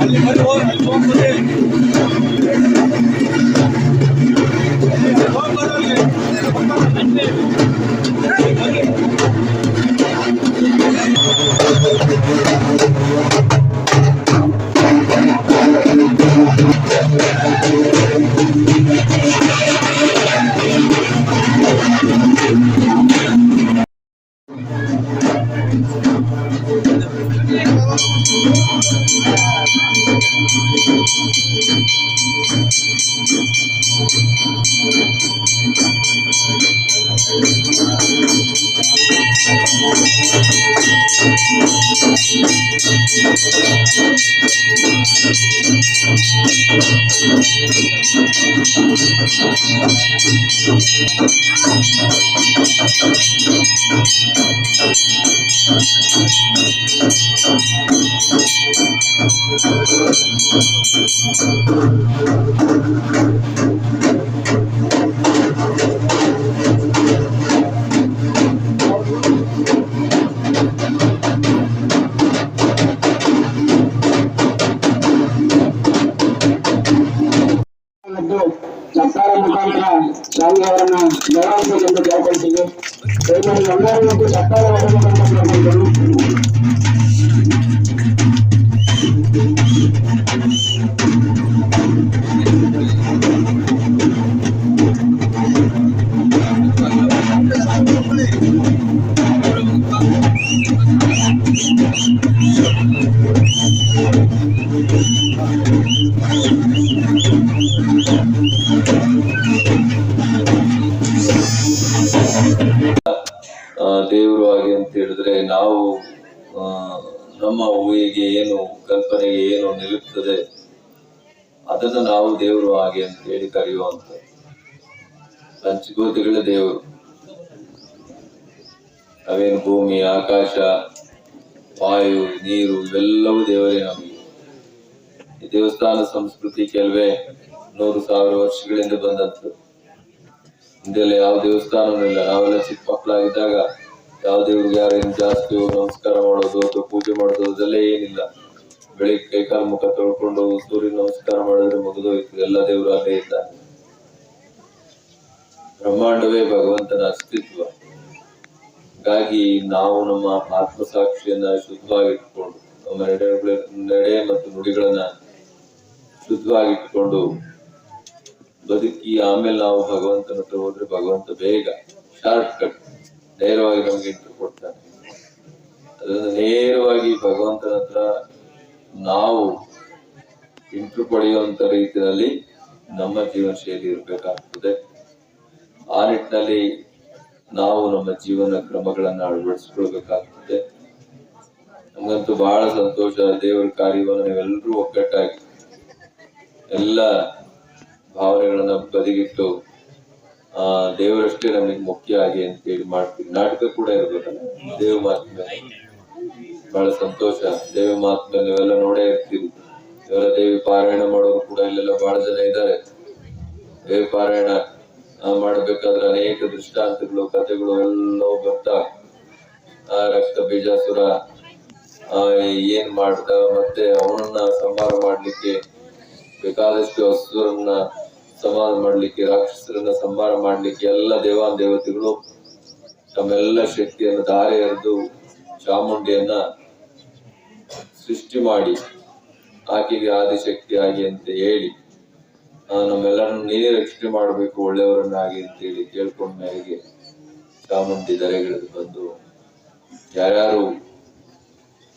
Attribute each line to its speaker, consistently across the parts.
Speaker 1: علم الوان ಮತ್ತು
Speaker 2: ఎవరన్నా ఎవరైనా దయచేసి ಅಂತ ಹೇಳಿದ್ರೆ ನಾವು ನಮ್ಮ ಹೂವಿಗೆ ಏನು, ಕಲ್ಪನೆಗೆ ಏನು ನಿಲ್ಲುತ್ತದೆ, ಅದನ್ನು ನಾವು ದೇವರು ಹಾಗೆ ಅಂತ ಹೇಳಿ ಕರೆಯುವಂತ ಪಂಚಭೂತಗಳ ದೇವರು. ಅವೇನು ಭೂಮಿ, ಆಕಾಶ, ವಾಯು, ನೀರು, ಇವೆಲ್ಲವೂ ದೇವರೇ ನಮಗೆ. ಈ ದೇವಸ್ಥಾನ ಸಂಸ್ಕೃತಿ ಕೆಲವೇ ನೂರು ಸಾವಿರ ವರ್ಷಗಳಿಂದ ಬಂದದ್ದು. ಹಿಂದೆಲ್ಲ ಯಾವ ದೇವಸ್ಥಾನವೂ ಇಲ್ಲ. ನಾವೆಲ್ಲ ಚಿಕ್ಕ ಮಕ್ಕಳಾಗಿದ್ದಾಗ ಯಾವ ದೇವ್ರಿಗೆ ಯಾರೇನು ಜಾಸ್ತಿ ನಮಸ್ಕಾರ ಮಾಡೋದು ಅಥವಾ ಪೂಜೆ ಮಾಡೋದು ಅದೆಲ್ಲ ಏನಿಲ್ಲ. ಬೆಳಿಗ್ಗೆ ಕೈಕಾಲ ಮುಖ ತೊಳ್ಕೊಂಡು ಸೂರ್ಯ ನಮಸ್ಕಾರ ಮಾಡಿದ್ರೆ ಮುಗಿದೋಯ್ತು. ಎಲ್ಲ ದೇವರು ಅಲ್ಲೇ ಇಲ್ಲ ಬ್ರಹ್ಮಾಂಡವೇ ಭಗವಂತನ ಅಸ್ತಿತ್ವ. ಹಾಗಾಗಿ ನಾವು ನಮ್ಮ ಆತ್ಮ ಸಾಕ್ಷಿಯನ್ನ ಶುದ್ಧವಾಗಿಟ್ಕೊಂಡು, ನಮ್ಮ ನಡೆ ನಡೆ ಮತ್ತು ನುಡಿಗಳನ್ನ ಶುದ್ಧವಾಗಿಟ್ಕೊಂಡು ಬದುಕಿ ಆಮೇಲೆ ನಾವು ಭಗವಂತನ ಹತ್ರ ಹೋದ್ರೆ ಭಗವಂತ ಬೇಗ ಶಾರ್ಟ್ ಕಟ್ ನೇರವಾಗಿ ನಮ್ಗೆ ಇಟ್ಟು ಕೊಡ್ತಾನೆ ಅದನ್ನು ನೇರವಾಗಿ ಭಗವಂತನ ಹತ್ರ ನಾವು ಇಂಟ್ರು ಪಡೆಯುವಂತ ರೀತಿಯಲ್ಲಿ ನಮ್ಮ ಜೀವನ ಶೈಲಿ ಇರಬೇಕಾಗ್ತದೆ. ಆ ನಿಟ್ಟಿನಲ್ಲಿ ನಾವು ನಮ್ಮ ಜೀವನ ಕ್ರಮಗಳನ್ನು ಅಳವಡಿಸ್ಕೊಳ್ಬೇಕಾಗ್ತದೆ. ನಮಗಂತೂ ಬಹಳ ಸಂತೋಷ, ದೇವರ ಕಾರ್ಯವನ್ನು ನೀವೆಲ್ಲರೂ ಒಗ್ಗಟ್ಟಾಗಿ ಎಲ್ಲ ಭಾವನೆಗಳನ್ನ ಬದಿಗಿಟ್ಟು ದೇವರಷ್ಟೇ ನಮಗೆ ಮುಖ್ಯ ಆಗಿ ಅಂತ ಹೇಳಿ ಮಾಡ್ತೀವಿ ನಾಟಕ ಕೂಡ ಇರ್ಬೇಕಲ್ಲ. ದೇವ ಮಾತ್ಮೆ ಬಹಳ ಸಂತೋಷ. ದೇವ ಮಾತ್ಮೆ ನೀವೆಲ್ಲ ನೋಡೇ ಇರ್ತೀರಿ. ಇವರ ದೇವಿ ಪಾರಾಯಣ ಮಾಡೋರು ಕೂಡ ಇಲ್ಲೆಲ್ಲ ಬಹಳ ಜನ ಇದ್ದಾರೆ. ದೇವಿ ಪಾರಾಯಣ ಮಾಡಬೇಕಾದ್ರೆ ಅನೇಕ ದೃಷ್ಟಾಂತಗಳು, ಕಥೆಗಳು ಎಲ್ಲವೂ ಬರ್ತಾ. ಆ, ರಕ್ತ ಬೀಜಾಸುರ ಏನ್ ಮಾಡ್ದ, ಮತ್ತೆ ಅವನನ್ನ ಸಂಹಾರ ಮಾಡ್ಲಿಕ್ಕೆ ಬೇಕಾದಷ್ಟು ಹಸುರನ್ನ ಸಂಹಾರ ಮಾಡಲಿಕ್ಕೆ, ರಾಕ್ಷಸರನ್ನ ಸಂಹಾರ ಮಾಡ್ಲಿಕ್ಕೆ ಎಲ್ಲ ದೇವಾನ್ ದೇವತೆಗಳು ತಮ್ಮೆಲ್ಲ ಶಕ್ತಿಯನ್ನು ಧಾರೆ ಎರೆದು ಚಾಮುಂಡಿಯನ್ನ ಸೃಷ್ಟಿ ಮಾಡಿ, ಆಕೆಗೆ ಆದಿಶಕ್ತಿ ಆಗಿ ಅಂತ ಹೇಳಿ ನಮ್ಮೆಲ್ಲರನ್ನು ನೀನೇ ರಕ್ಷಣೆ ಮಾಡಬೇಕು, ಒಳ್ಳೆಯವರನ್ನಾಗಿ ಅಂತ ಹೇಳಿ ಕೇಳ್ಕೊಂಡ ಮೇರೆಗೆ ಚಾಮುಂಡಿ ಧರೆಗಿಳಿದು ಬಂದು, ಯಾರ್ಯಾರು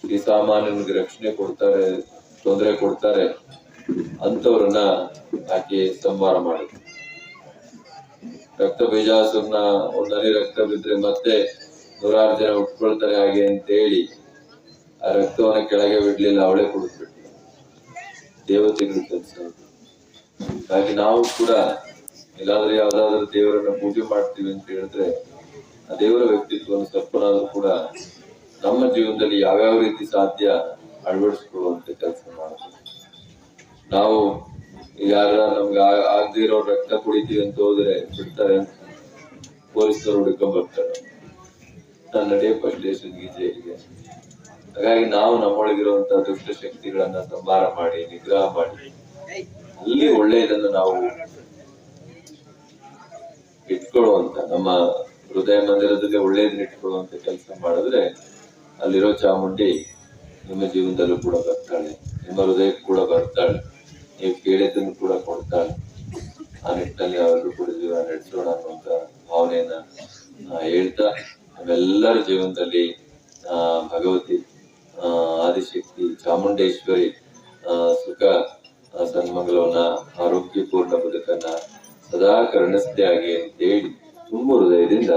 Speaker 2: ಶ್ರೀಸಾಮಾನ್ಯನಿಗೆ ರಕ್ಷಣೆ ಕೊಡ್ತಾರೆ, ತೊಂದರೆ ಕೊಡ್ತಾರೆ ಅಂತವ್ರನ್ನ ಆಕೆ ಸಂಹಾರ ಮಾಡಿದ್ರು ರಕ್ತ ಬೀಜಾಸುರನ ಒಂದನೇ ರಕ್ತ ಬಿದ್ರೆ ಮತ್ತೆ ನೂರಾರು ಜನ ಉಟ್ಕೊಳ್ತಾರೆ ಹಾಗೆ ಅಂತ ಹೇಳಿ ಆ ರಕ್ತವನ್ನ ಕೆಳಗೆ ಬಿಡ್ಲಿಲ್ಲ, ಅವಳೇ ಕುಡಿದ್ಬಿಟ್ಟು ದೇವತೆಗಳು ಕೆಲಸ ಹಾಗಾಗಿ ನಾವು ಕೂಡ ಎಲ್ಲಾದ್ರೂ ಯಾವ್ದಾದ್ರು ದೇವರನ್ನ ಪೂಜೆ ಮಾಡ್ತೀವಿ ಅಂತ ಹೇಳಿದ್ರೆ ಆ ದೇವರ ವ್ಯಕ್ತಿತ್ವವನ್ನು ಸ್ವಲ್ಪನಾದ್ರೂ ಕೂಡ ನಮ್ಮ ಜೀವನದಲ್ಲಿ ಯಾವ್ಯಾವ ರೀತಿ ಸಾಧ್ಯ ಅಳವಡಿಸ್ಕೊಳ್ಳುವಂತ ಕೆಲಸ ಮಾಡಬೇಕು ನಾವು ಯಾರ ನಮ್ಗೆ ಆಗದಿರೋ ರಕ್ತ ಕುಡಿತೀವಿ ಅಂತ ಹೋದ್ರೆ ಬಿಡ್ತಾರೆ ಪೊಲೀಸರು ಹುಡ್ಕೊಂಡ್ ಬರ್ತಾರೆ. ನಾನು ನಡೆಯಪ್ಪ ಸ್ಟೇಷನ್ಗೆ ಹಾಗಾಗಿ ನಾವು ನಮ್ಮೊಳಗಿರುವಂತಹ ದುಷ್ಟ ಶಕ್ತಿಗಳನ್ನ ಸಂಭಾರ ಮಾಡಿ, ನಿಗ್ರಹ ಮಾಡಿ. ಅಲ್ಲಿ ಒಳ್ಳೆಯದನ್ನು ನಾವು ಇಟ್ಕೊಳ್ಳುವಂತ, ನಮ್ಮ ಹೃದಯ ಮಂದಿರದಲ್ಲಿ ಒಳ್ಳೆಯದನ್ನ ಇಟ್ಕೊಳ್ಳುವಂತ ಕೆಲಸ ಮಾಡಿದ್ರೆ ಅಲ್ಲಿರೋ ಚಾಮುಂಡಿ ನಿಮ್ಮ ಜೀವನದಲ್ಲೂ ಕೂಡ ಬರ್ತಾಳೆ, ನಿಮ್ಮ ಹೃದಯಕ್ಕೂ ಕೂಡ ಬರ್ತಾಳೆ. ನೀವು ಕೇಳಿದ್ದನ್ನು ಕೂಡ ಕೊಡ್ತಾ ಆ ನಿಟ್ಟಿನಲ್ಲಿ ಯಾವಾಗಲೂ ಕೂಡ ಜೀವನ ನಡೆಸೋಣ ಅನ್ನುವಂತ ಭಾವನೆಯನ್ನ ಹೇಳ್ತಾ ನಮ್ಮೆಲ್ಲರ ಜೀವನದಲ್ಲಿ ಆ, ಭಗವತಿ ಆದಿಶಕ್ತಿ ಚಾಮುಂಡೇಶ್ವರಿ ಸುಖ ಸನ್ಮಂಗಲವನ್ನ ಆರೋಗ್ಯಪೂರ್ಣ ಬದುಕನ್ನ ಸದಾ ಕರುಣಿಸ್ತೆ ಆಗಿ ಅಂತೇಳಿ ತುಂಬ ಹೃದಯದಿಂದ